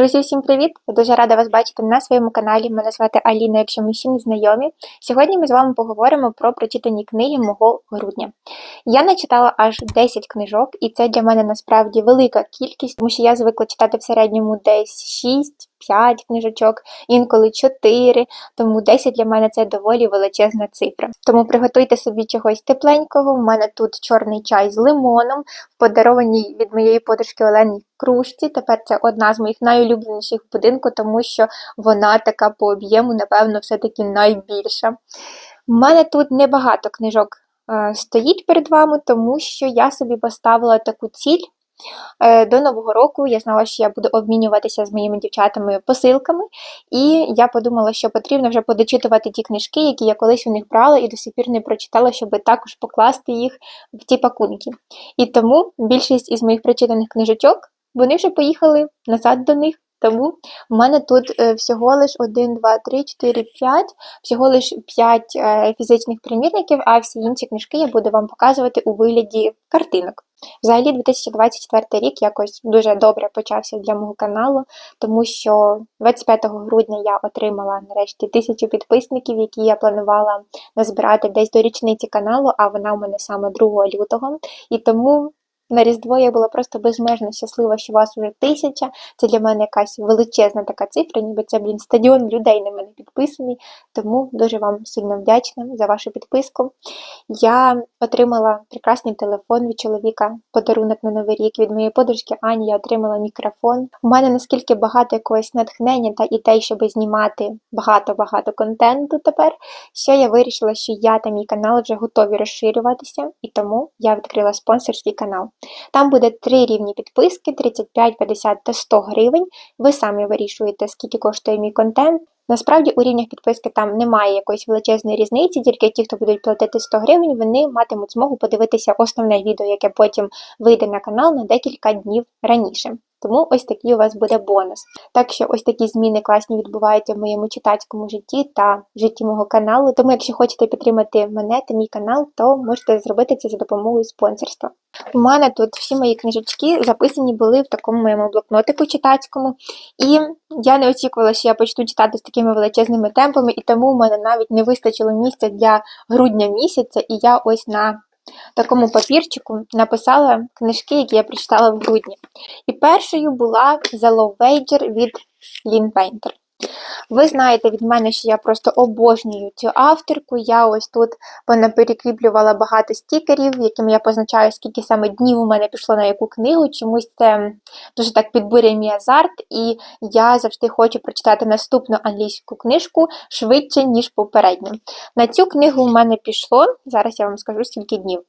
Друзі, всім привіт! Дуже рада вас бачити на своєму каналі. Мене звати Аліна, якщо ми ще не знайомі. Сьогодні ми з вами поговоримо про прочитані книги мого грудня. Я начитала аж 10 книжок, і це для мене насправді велика кількість, тому що я звикла читати в середньому десь 6 5 книжечок, інколи 4, тому 10 для мене це доволі величезна цифра. Тому приготуйте собі чогось тепленького. У мене тут чорний чай з лимоном, подарованій від моєї подружки Олені кружці. Тепер це одна з моїх найулюбленіших будинку, тому що вона така по об'єму, напевно, все-таки найбільша. У мене тут небагато книжок е, стоїть перед вами, тому що я собі поставила таку ціль. Е, до Нового року я знала, що я буду обмінюватися з моїми дівчатами посилками, і я подумала, що потрібно вже подочитувати ті книжки, які я колись у них брала і до сих пір не прочитала, щоб також покласти їх в ті пакунки. І тому більшість із моїх прочитаних книжечок вони вже поїхали назад до них. Тому в мене тут е, всього лиш 1, 2, 3, 4, 5, всього лиш 5 е, фізичних примірників, а всі інші книжки я буду вам показувати у вигляді картинок. Взагалі, 2024 рік якось дуже добре почався для мого каналу, тому що 25 грудня я отримала нарешті тисячу підписників, які я планувала назбирати десь до річниці каналу, а вона у мене саме 2 лютого. І тому на Різдво я була просто безмежно щаслива, що вас уже тисяча. Це для мене якась величезна така цифра, ніби це, блін, стадіон людей на мене підписаний. Тому дуже вам сильно вдячна за вашу підписку. Я отримала прекрасний телефон від чоловіка, подарунок на новий рік від моєї подружки Ані. Я отримала мікрофон. У мене наскільки багато якогось натхнення та ідей, щоб знімати багато-багато контенту тепер, що я вирішила, що я та мій канал вже готові розширюватися, і тому я відкрила спонсорський канал. Там буде три рівні підписки: 35, 50 та 100 гривень. Ви самі вирішуєте, скільки коштує мій контент. Насправді у рівнях підписки там немає якоїсь величезної різниці, тільки ті, хто будуть платити 100 гривень, вони матимуть змогу подивитися основне відео, яке потім вийде на канал на декілька днів раніше. Тому ось такий у вас буде бонус. Так що ось такі зміни класні відбуваються в моєму читацькому житті та в житті мого каналу. Тому, якщо хочете підтримати мене та мій канал, то можете зробити це за допомогою спонсорства. У мене тут всі мої книжечки записані були в такому моєму блокнотику читацькому, і я не очікувала, що я почну читати з такими величезними темпами, і тому в мене навіть не вистачило місця для грудня місяця, і я ось на такому папірчику написала книжки, які я прочитала в грудні. І першою була The Love Wager від Лін Пейнтер. Ви знаєте від мене, що я просто обожнюю цю авторку. Я ось тут понаперекріплювала багато стікерів, якими я позначаю, скільки саме днів у мене пішло на яку книгу. Чомусь це дуже так підбурює мій азарт, і я завжди хочу прочитати наступну англійську книжку швидше, ніж попередню. На цю книгу у мене пішло, зараз я вам скажу, скільки днів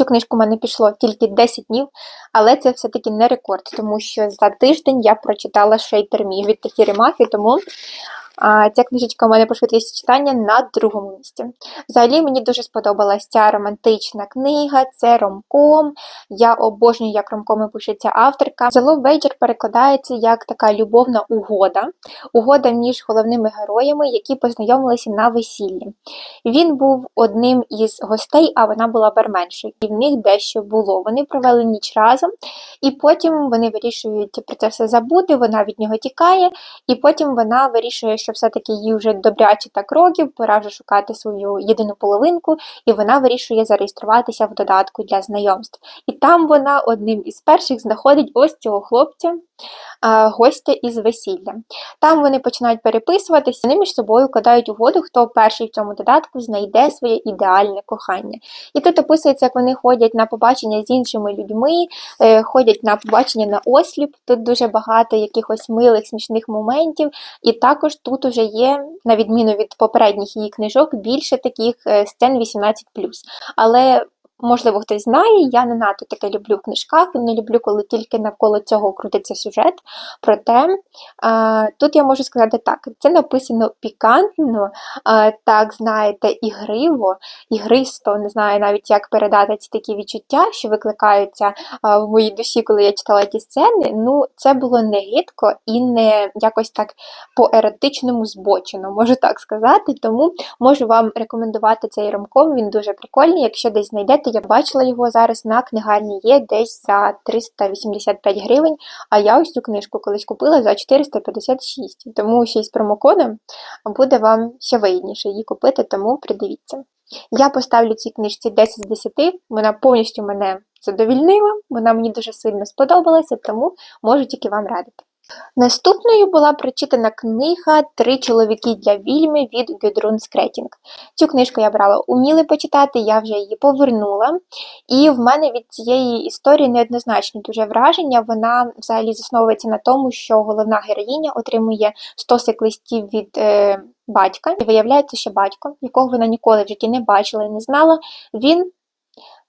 цю книжку в мене пішло тільки 10 днів, але це все-таки не рекорд, тому що за тиждень я прочитала Шейтер Мі від такі Мафі, тому Ця книжечка у мене по швидкості читання на другому місці. Взагалі мені дуже сподобалась ця романтична книга, це ромком. Я обожнюю, як ромкоми пишеться авторка. Love Wager перекладається як така любовна угода, угода між головними героями, які познайомилися на весіллі. Він був одним із гостей, а вона була барменшою. І в них дещо було. Вони провели ніч разом, і потім вони вирішують про це все забути, вона від нього тікає, і потім вона вирішує, що що все-таки їй вже добряче так років, пора вже шукати свою єдину половинку, і вона вирішує зареєструватися в додатку для знайомств. І там вона одним із перших знаходить ось цього хлопця, гостя із весілля. Там вони починають переписуватися, вони між собою кладають угоду, хто перший в цьому додатку знайде своє ідеальне кохання. І тут описується, як вони ходять на побачення з іншими людьми, е, ходять на побачення на осліп. Тут дуже багато якихось милих, смішних моментів. І також тут уже є, на відміну від попередніх її книжок, більше таких е, сцен 18. Але Можливо, хтось знає, я не надто таке люблю в книжках, не люблю, коли тільки навколо цього крутиться сюжет. Проте тут я можу сказати так: це написано пікантно, так, знаєте, ігриво, ігристо, не знаю навіть, як передати ці такі відчуття, що викликаються в моїй душі, коли я читала ті сцени. Ну, це було не гидко і не якось так по-еротичному збочено, можу так сказати. Тому можу вам рекомендувати цей ромком, він дуже прикольний. Якщо десь знайдете. Я бачила його зараз на книгарні є десь за 385 гривень, а я ось цю книжку колись купила за 456. Тому ще й з промокодом буде вам ще вигідніше її купити, тому придивіться. Я поставлю цій книжці 10 з 10, вона повністю мене задовільнила, вона мені дуже сильно сподобалася, тому можу тільки вам радити. Наступною була прочитана книга Три чоловіки для вільми від Гюдрун Скретінг. Цю книжку я брала уміли почитати, я вже її повернула. І в мене від цієї історії неоднозначні дуже враження. Вона взагалі засновується на тому, що головна героїня отримує стосик листів від е, батька. І виявляється, що батько, якого вона ніколи в житті не бачила і не знала, він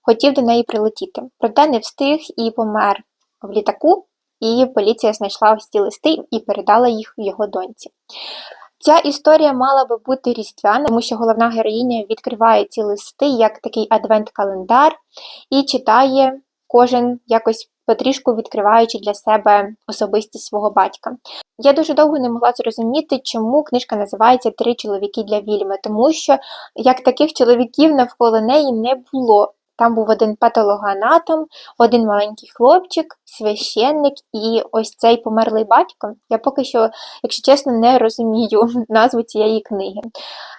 хотів до неї прилетіти. Проте не встиг і помер в літаку і поліція знайшла ось ці листи і передала їх його доньці. Ця історія мала би бути різдвяна, тому що головна героїня відкриває ці листи як такий адвент-календар і читає кожен якось потрішку відкриваючи для себе особистість свого батька. Я дуже довго не могла зрозуміти, чому книжка називається Три чоловіки для Вільми, тому що як таких чоловіків навколо неї не було. Там був один патологоанатом, один маленький хлопчик, священник і ось цей померлий батько. Я поки що, якщо чесно, не розумію назву цієї книги.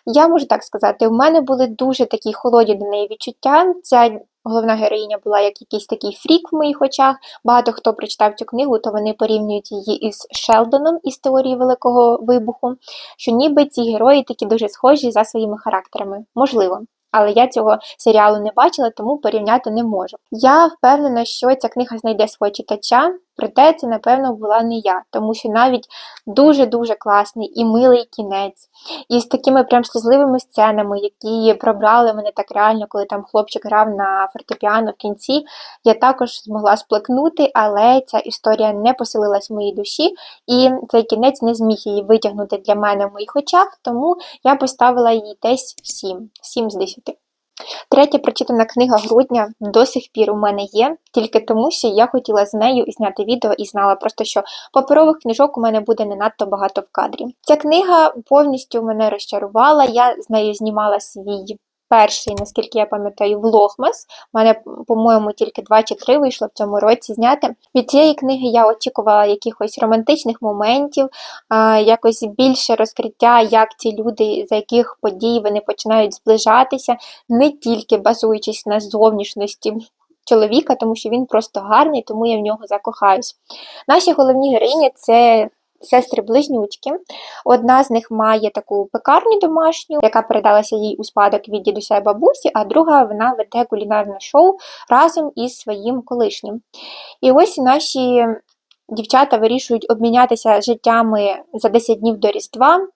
Я можу так сказати, у мене були дуже такі холодні до неї відчуття. Ця головна героїня була як якийсь такий фрік в моїх очах. Багато хто прочитав цю книгу, то вони порівнюють її із Шелдоном із теорії Великого Вибуху, що ніби ці герої такі дуже схожі за своїми характерами. Можливо але я цього серіалу не бачила, тому порівняти не можу. Я впевнена, що ця книга знайде свого читача, проте це, напевно, була не я, тому що навіть дуже-дуже класний і милий кінець, і з такими прям сльозливими сценами, які пробрали мене так реально, коли там хлопчик грав на фортепіано в кінці, я також змогла сплакнути, але ця історія не поселилась в моїй душі, і цей кінець не зміг її витягнути для мене в моїх очах, тому я поставила їй десь 7, 7 з 10. Третя прочитана книга грудня до сих пір у мене є, тільки тому, що я хотіла з нею зняти відео і знала просто, що паперових книжок у мене буде не надто багато в кадрі. Ця книга повністю мене розчарувала. Я з нею знімала свій перший, наскільки я пам'ятаю, влогмас. У мене, по-моєму, тільки два чи три вийшло в цьому році зняти. Від цієї книги я очікувала якихось романтичних моментів, якось більше розкриття, як ці люди, за яких подій вони починають зближатися, не тільки базуючись на зовнішності. Чоловіка, тому що він просто гарний, тому я в нього закохаюсь. Наші головні героїні це сестри-близнючки. Одна з них має таку пекарню домашню, яка передалася їй у спадок від дідуся і бабусі, а друга вона веде кулінарне шоу разом із своїм колишнім. І ось наші дівчата вирішують обмінятися життями за 10 днів до Різдва.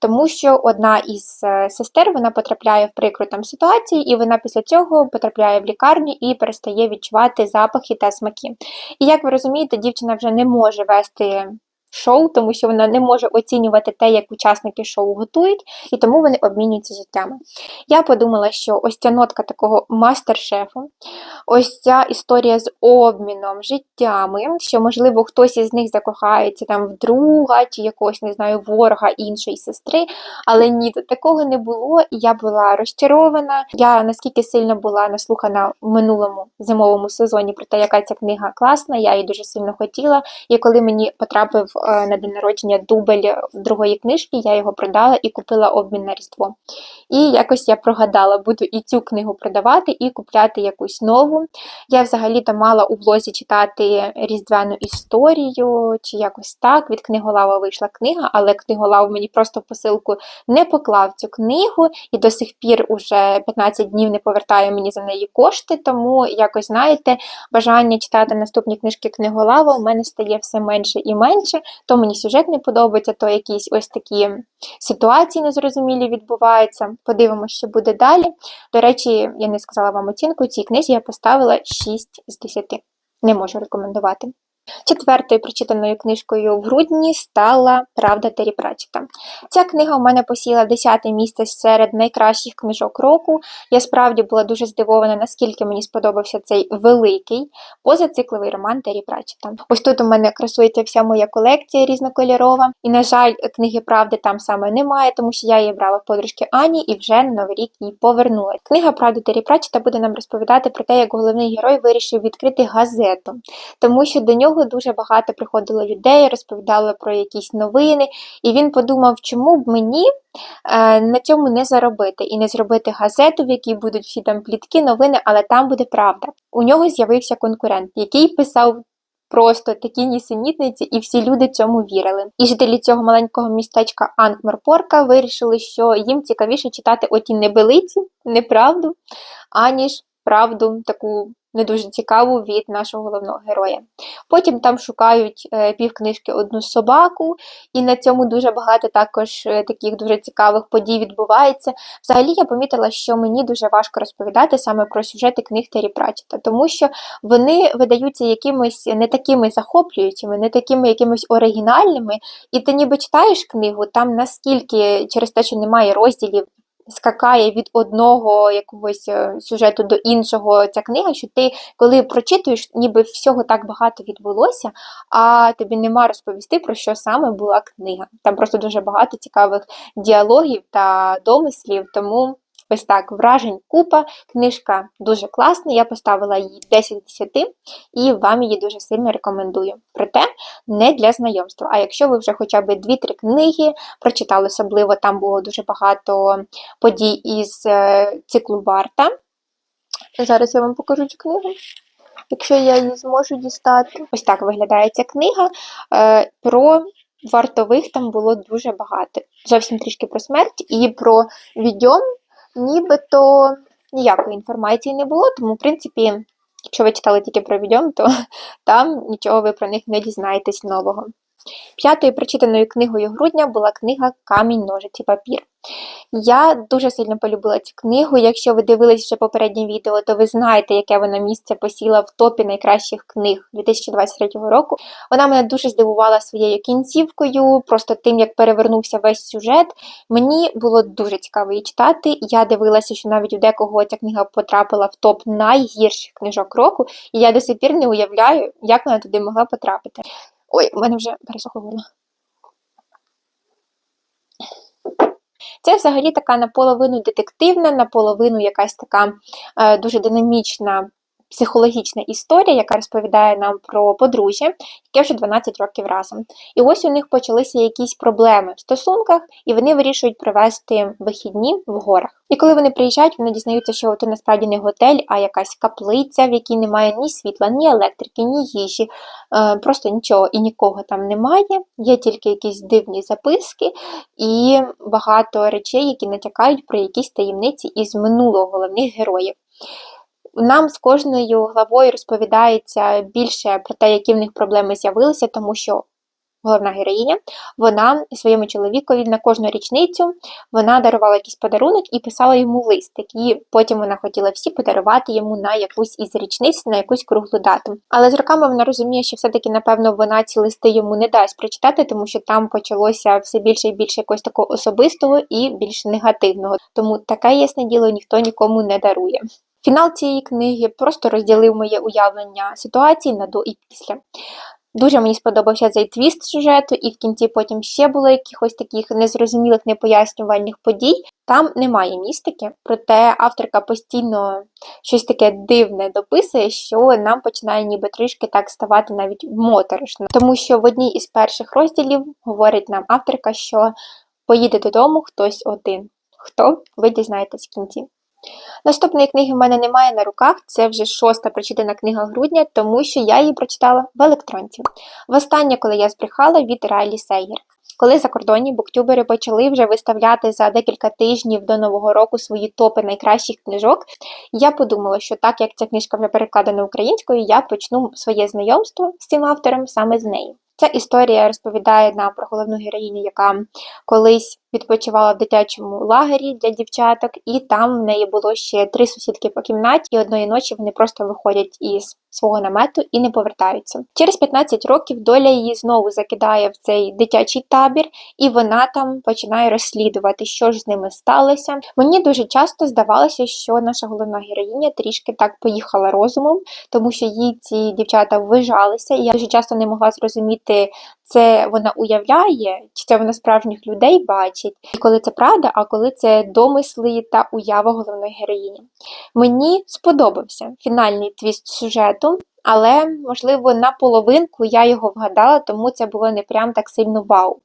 Тому що одна із е, сестер вона потрапляє в прикру там ситуації, і вона після цього потрапляє в лікарню і перестає відчувати запахи та смаки. І як ви розумієте, дівчина вже не може вести шоу, тому що вона не може оцінювати те, як учасники шоу готують, і тому вони обмінюються життями. Я подумала, що ось ця нотка такого мастер-шефу, ось ця історія з обміном життями, що, можливо, хтось із них закохається там в друга чи якогось, не знаю, ворога іншої сестри. Але ні, такого не було, я була розчарована. Я наскільки сильно була наслухана в минулому зимовому сезоні про те, яка ця книга класна, я її дуже сильно хотіла. І коли мені потрапив на день народження дубль другої книжки, я його продала і купила обмін на Різдво. І якось я прогадала, буду і цю книгу продавати, і купляти якусь нову. Я взагалі-то мала у влозі читати різдвяну історію, чи якось так. Від книголава вийшла книга, але книголав мені просто в посилку не поклав цю книгу, і до сих пір уже 15 днів не повертає мені за неї кошти. Тому, якось, знаєте, бажання читати наступні книжки книголава у мене стає все менше і менше то мені сюжет не подобається, то якісь ось такі ситуації незрозумілі відбуваються. Подивимося, що буде далі. До речі, я не сказала вам оцінку, цій книзі я поставила 6 з 10. Не можу рекомендувати. Четвертою прочитаною книжкою в грудні стала Правда Террі Пратчета. Ця книга у мене посіла 10 місце серед найкращих книжок року. Я справді була дуже здивована, наскільки мені сподобався цей великий позацикловий роман Террі Пратчета. Ось тут у мене красується вся моя колекція різнокольорова. І, на жаль, книги правди там саме немає, тому що я її брала в подружки Ані і вже на новий рік її повернула. Книга Правда Террі Пратчета буде нам розповідати про те, як головний герой вирішив відкрити газету, тому що до нього дуже багато приходило людей, розповідали про якісь новини, і він подумав, чому б мені е, на цьому не заробити і не зробити газету, в якій будуть всі там плітки, новини, але там буде правда. У нього з'явився конкурент, який писав. Просто такі нісенітниці, і всі люди цьому вірили. І жителі цього маленького містечка Анкмарпорка вирішили, що їм цікавіше читати оті небелиці, неправду, аніж правду таку не дуже цікаву від нашого головного героя. Потім там шукають е, півкнижки одну собаку, і на цьому дуже багато також е, таких дуже цікавих подій відбувається. Взагалі я помітила, що мені дуже важко розповідати саме про сюжети книг Террі Пратчета, тому що вони видаються якимись не такими захоплюючими, не такими якимись оригінальними, і ти ніби читаєш книгу, там наскільки через те, що немає розділів скакає від одного якогось е, сюжету до іншого ця книга, що ти, коли прочитуєш, ніби всього так багато відбулося, а тобі нема розповісти, про що саме була книга. Там просто дуже багато цікавих діалогів та домислів, тому. Ось так, вражень купа, книжка дуже класна, я поставила їй 10 з 10 і вам її дуже сильно рекомендую. Проте не для знайомства. А якщо ви вже хоча б 2-3 книги прочитали, особливо там було дуже багато подій із е, циклу Варта. Зараз я вам покажу цю книгу. Якщо я її зможу дістати. Ось так виглядає ця книга. Е, про вартових там було дуже багато. Зовсім трішки про смерть і про відьом нібито ніякої інформації не було, тому, в принципі, якщо ви читали тільки про відьом, то там нічого ви про них не дізнаєтесь нового. П'ятою прочитаною книгою грудня була книга Камінь, ножиці, папір. Я дуже сильно полюбила цю книгу. Якщо ви дивились вже попереднє відео, то ви знаєте, яке вона місце посіла в топі найкращих книг 2023 року. Вона мене дуже здивувала своєю кінцівкою, просто тим, як перевернувся весь сюжет. Мені було дуже цікаво її читати. Я дивилася, що навіть у декого ця книга потрапила в топ найгірших книжок року, і я до сих пір не уявляю, як вона туди могла потрапити. Ой, в мене вже пересохло. Це взагалі така наполовину детективна, наполовину якась така е, дуже динамічна психологічна історія, яка розповідає нам про подружжя, яке вже 12 років разом. І ось у них почалися якісь проблеми в стосунках, і вони вирішують провести вихідні в горах. І коли вони приїжджають, вони дізнаються, що це насправді не готель, а якась каплиця, в якій немає ні світла, ні електрики, ні їжі, е, просто нічого і нікого там немає. Є тільки якісь дивні записки і багато речей, які натякають про якісь таємниці із минулого головних героїв. Нам з кожною главою розповідається більше про те, які в них проблеми з'явилися, тому що головна героїня, вона своєму чоловікові на кожну річницю вона дарувала якийсь подарунок і писала йому лист, який потім вона хотіла всі подарувати йому на якусь із річниць, на якусь круглу дату. Але з роками вона розуміє, що все-таки, напевно, вона ці листи йому не дасть прочитати, тому що там почалося все більше і більше якогось такого особистого і більш негативного. Тому таке ясне діло ніхто нікому не дарує. Фінал цієї книги просто розділив моє уявлення ситуації на до і після. Дуже мені сподобався цей твіст сюжету, і в кінці потім ще було якихось таких незрозумілих, непояснювальних подій. Там немає містики, проте авторка постійно щось таке дивне дописує, що нам починає ніби трішки так ставати навіть моторошно. Тому що в одній із перших розділів говорить нам авторка, що поїде додому хтось один. Хто ви дізнаєтесь в кінці? Наступної книги в мене немає на руках, це вже шоста прочитана книга грудня, тому що я її прочитала в електронці. Востаннє, коли я збрехала від Райлі Сейгер. Коли закордонні буктюбери почали вже виставляти за декілька тижнів до нового року свої топи найкращих книжок, я подумала, що так як ця книжка вже перекладена українською, я почну своє знайомство з цим автором саме з неї. Ця історія розповідає нам про головну героїню, яка колись відпочивала в дитячому лагері для дівчаток, і там в неї було ще три сусідки по кімнаті, і одної ночі вони просто виходять із свого намету і не повертаються. Через 15 років доля її знову закидає в цей дитячий табір, і вона там починає розслідувати, що ж з ними сталося. Мені дуже часто здавалося, що наша головна героїня трішки так поїхала розумом, тому що їй ці дівчата ввижалися, і я дуже часто не могла зрозуміти, це вона уявляє, чи це вона справжніх людей бачить, і коли це правда, а коли це домисли та уява головної героїні. Мені сподобався фінальний твіст сюжету, але, можливо, на половинку я його вгадала, тому це було не прям так сильно вау.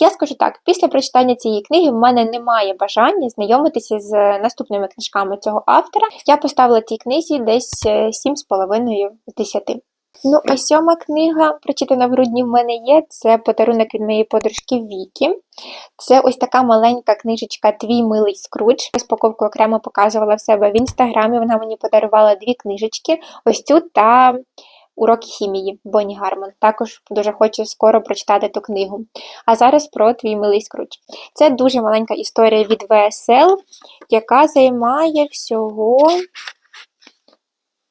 Я скажу так: після прочитання цієї книги в мене немає бажання знайомитися з наступними книжками цього автора. Я поставила цій книзі десь 7,5 з 10. Ну, а сьома книга, прочитана в грудні, в мене є. Це подарунок від моєї подружки Вікі. Це ось така маленька книжечка Твій милий скрудж. Розпаковку окремо показувала в себе в інстаграмі. Вона мені подарувала дві книжечки: ось цю та уроки хімії Бонні Гармон. Також дуже хочу скоро прочитати ту книгу. А зараз про твій милий скрудж. Це дуже маленька історія від ВСЛ, яка займає всього.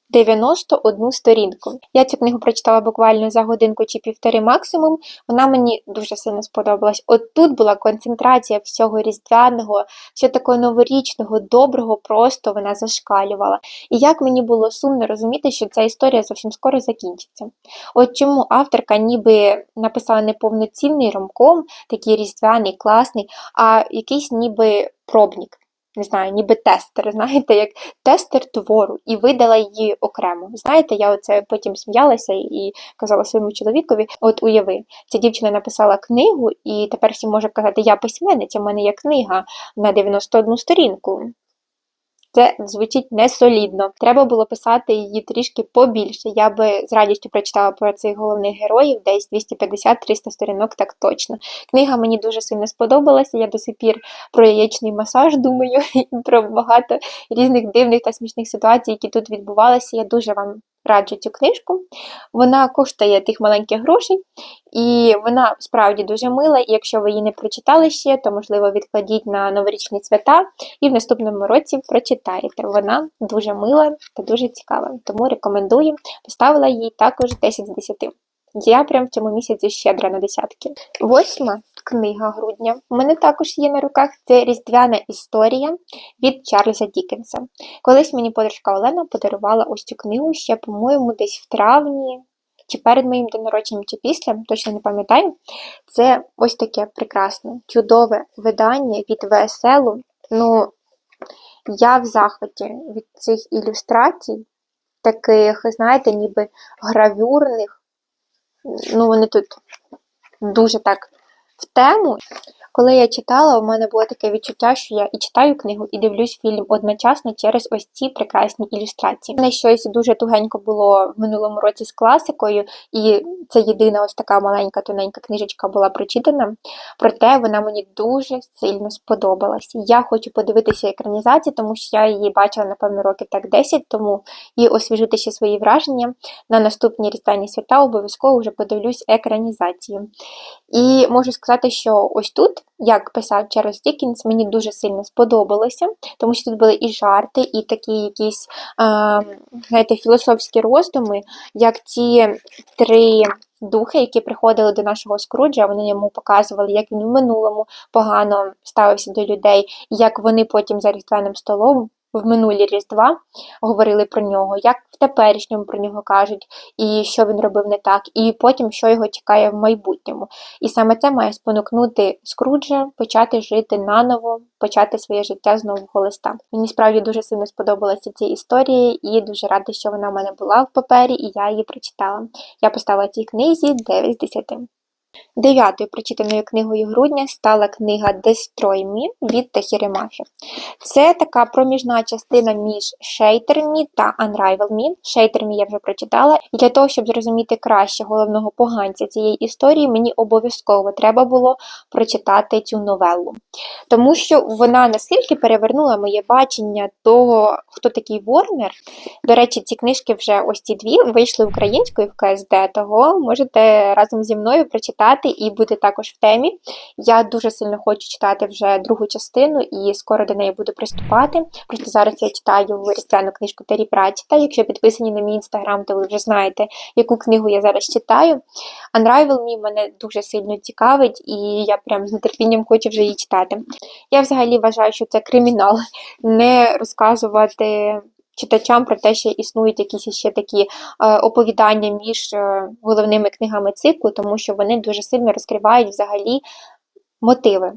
91 сторінку. Я цю книгу прочитала буквально за годинку чи півтори максимум. Вона мені дуже сильно сподобалась. От тут була концентрація всього різдвяного, всього такого новорічного, доброго, просто вона зашкалювала. І як мені було сумно розуміти, що ця історія зовсім скоро закінчиться. От чому авторка ніби написала не повноцінний ромком, такий різдвяний, класний, а якийсь ніби пробник не знаю, ніби тестер, знаєте, як тестер твору, і видала її окремо. Знаєте, я оце потім сміялася і казала своєму чоловікові: от уяви, ця дівчина написала книгу, і тепер всі може казати, я письменниця, в мене є книга на 91 сторінку. Це звучить несолідно. Треба було писати її трішки побільше. Я би з радістю прочитала про цих головних героїв, десь 250-300 сторінок, так точно. Книга мені дуже сильно сподобалася. Я до сих пір про яєчний масаж думаю, і про багато різних дивних та смішних ситуацій, які тут відбувалися. Я дуже вам раджу цю книжку. Вона коштує тих маленьких грошей, і вона справді дуже мила. І якщо ви її не прочитали ще, то, можливо, відкладіть на новорічні свята і в наступному році прочитаєте. Вона дуже мила та дуже цікава. Тому рекомендую. Поставила їй також 10 з 10. Я прям в цьому місяці щедра на десятки. Восьма книга грудня. У мене також є на руках це Різдвяна історія від Чарльза Дікенса. Колись мені подружка Олена подарувала ось цю книгу ще, по-моєму, десь в травні. Чи перед моїм день народженням, чи після, точно не пам'ятаю. Це ось таке прекрасне, чудове видання від ВСЛу. Ну, я в захваті від цих ілюстрацій, таких, знаєте, ніби гравюрних ну вони тут дуже так в тему. Коли я читала, у мене було таке відчуття, що я і читаю книгу, і дивлюсь фільм одночасно через ось ці прекрасні ілюстрації. У мене щось дуже тугенько було в минулому році з класикою, і це єдина ось така маленька тоненька книжечка була прочитана. Проте вона мені дуже сильно сподобалась. Я хочу подивитися екранізацію, тому що я її бачила, напевно, років так 10 тому і освіжити ще свої враження. На наступні різдвяні свята обов'язково вже подивлюсь екранізацію. І можу сказати, що ось тут як писав Чарльз Дікінс, мені дуже сильно сподобалося, тому що тут були і жарти, і такі якісь е, знаєте, філософські роздуми, як ці три. Духи, які приходили до нашого Скруджа, вони йому показували, як він в минулому погано ставився до людей, як вони потім за різдвяним столом в минулі Різдва говорили про нього, як в теперішньому про нього кажуть, і що він робив не так, і потім що його чекає в майбутньому. І саме це має спонукнути Скруджа почати жити наново, почати своє життя з нового листа. Мені справді дуже сильно сподобалася ця історія, і дуже рада, що вона в мене була в папері, і я її прочитала. Я поставила цій книзі 9 з 10. Дев'ятою прочитаною книгою грудня стала книга Destroy Me від Тахіремахи. Це така проміжна частина між Shater Me та Unrival Me. Shater Me я вже прочитала, і для того, щоб зрозуміти краще головного поганця цієї історії, мені обов'язково треба було прочитати цю новелу. Тому що вона наскільки перевернула моє бачення того, хто такий Ворнер. До речі, ці книжки вже ось ці дві вийшли українською в КСД, того можете разом зі мною прочитати читати і бути також в темі. Я дуже сильно хочу читати вже другу частину і скоро до неї буду приступати. Просто зараз я читаю різдвяну книжку Террі Пратчета. Якщо підписані на мій інстаграм, то ви вже знаєте, яку книгу я зараз читаю. Unravel Me мене дуже сильно цікавить, і я прям з нетерпінням хочу вже її читати. Я взагалі вважаю, що це кримінал не розказувати читачам про те, що існують якісь ще такі е, оповідання між е, головними книгами циклу, тому що вони дуже сильно розкривають взагалі мотиви.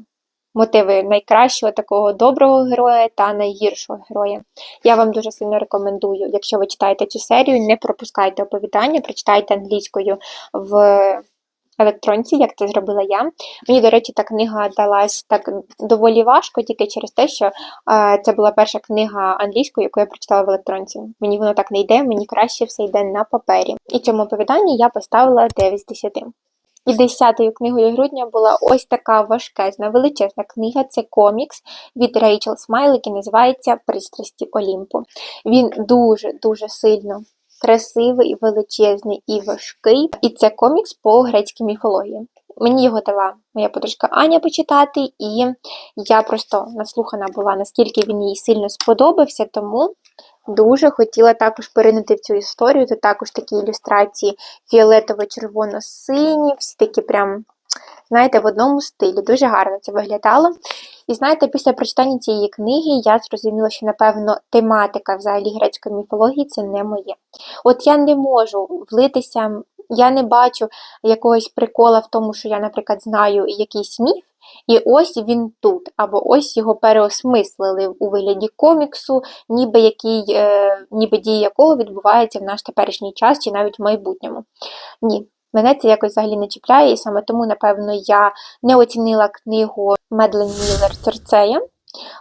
Мотиви найкращого такого доброго героя та найгіршого героя. Я вам дуже сильно рекомендую, якщо ви читаєте цю серію, не пропускайте оповідання, прочитайте англійською в електронці, як це зробила я. Мені, до речі, та книга далась так доволі важко, тільки через те, що е, це була перша книга англійською, яку я прочитала в електронці. Мені воно так не йде, мені краще все йде на папері. І цьому оповіданні я поставила 9 з 10. І десятою книгою грудня була ось така важкезна, величезна книга. Це комікс від Рейчел Смайл, який називається Пристрасті Олімпу. Він дуже-дуже сильно красивий, величезний і важкий. І це комікс по грецькій міфології. Мені його дала моя подружка Аня почитати, і я просто наслухана була, наскільки він їй сильно сподобався, тому дуже хотіла також перейняти в цю історію. Тут також такі ілюстрації фіолетово-червоно-сині, всі такі прям, знаєте, в одному стилі. Дуже гарно це виглядало. І знаєте, після прочитання цієї книги я зрозуміла, що, напевно, тематика взагалі грецької міфології це не моє. От я не можу влитися, я не бачу якогось прикола в тому, що я, наприклад, знаю якийсь міф, і ось він тут, або ось його переосмислили у вигляді коміксу, ніби який, е, ніби дії якого відбуваються в наш теперішній час чи навіть в майбутньому. Ні. Мене це якось взагалі не чіпляє, і саме тому, напевно, я не оцінила книгу Медлен Міллер Церцея.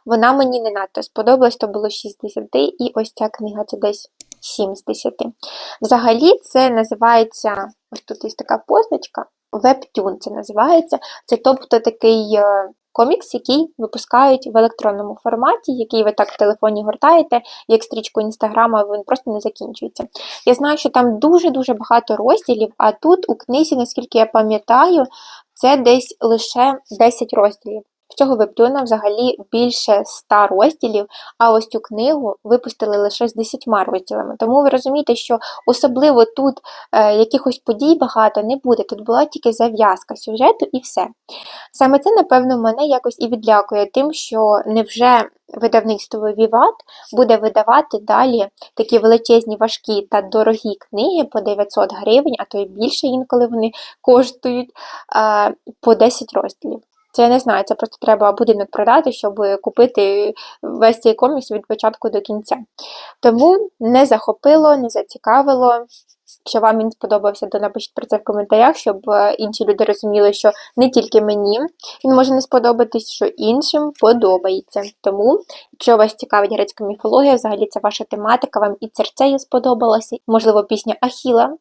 Вона мені не надто сподобалась, то було 6 10, і ось ця книга це десь 7 з 10. Взагалі, це називається, ось тут є така позначка, Вептюн це називається. Це тобто такий е, комікс, який випускають в електронному форматі, який ви так в телефоні гортаєте, як стрічку інстаграма, він просто не закінчується. Я знаю, що там дуже-дуже багато розділів, а тут у книзі, наскільки я пам'ятаю, це десь лише 10 розділів. В цього вебтуна взагалі більше 100 розділів, а ось цю книгу випустили лише з 10 розділами. Тому ви розумієте, що особливо тут е, якихось подій багато не буде. Тут була тільки зав'язка сюжету і все. Саме це, напевно, мене якось і відлякує тим, що невже видавництво Віват буде видавати далі такі величезні, важкі та дорогі книги по 900 гривень, а то й більше інколи вони коштують е, по 10 розділів. Це я не знаю, це просто треба будинок продати, щоб купити весь цей комікс від початку до кінця. Тому не захопило, не зацікавило. Якщо вам він сподобався, то напишіть про це в коментарях, щоб е, інші люди розуміли, що не тільки мені він може не сподобатись, що іншим подобається. Тому, якщо вас цікавить грецька міфологія, взагалі це ваша тематика, вам і церцею сподобалося, можливо, пісня Ахіла,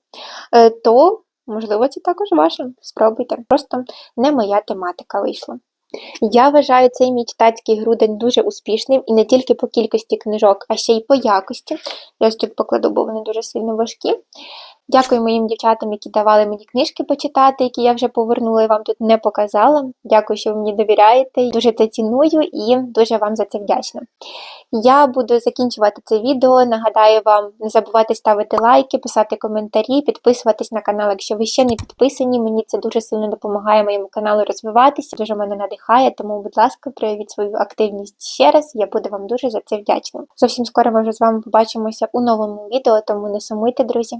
е, то Можливо, це також ваше. Спробуйте. Просто не моя тематика вийшла. Я вважаю цей мій читацький грудень дуже успішним і не тільки по кількості книжок, а ще й по якості. Я ось тут покладу, бо вони дуже сильно важкі. Дякую моїм дівчатам, які давали мені книжки почитати, які я вже повернула і вам тут не показала. Дякую, що ви мені довіряєте. Дуже це ціную і дуже вам за це вдячна. Я буду закінчувати це відео. Нагадаю вам, не забувайте ставити лайки, писати коментарі, підписуватись на канал, якщо ви ще не підписані. Мені це дуже сильно допомагає моєму каналу розвиватися, дуже мене надихає, тому, будь ласка, проявіть свою активність ще раз. Я буду вам дуже за це вдячна. Зовсім скоро ми вже з вами побачимося у новому відео, тому не сумуйте, друзі.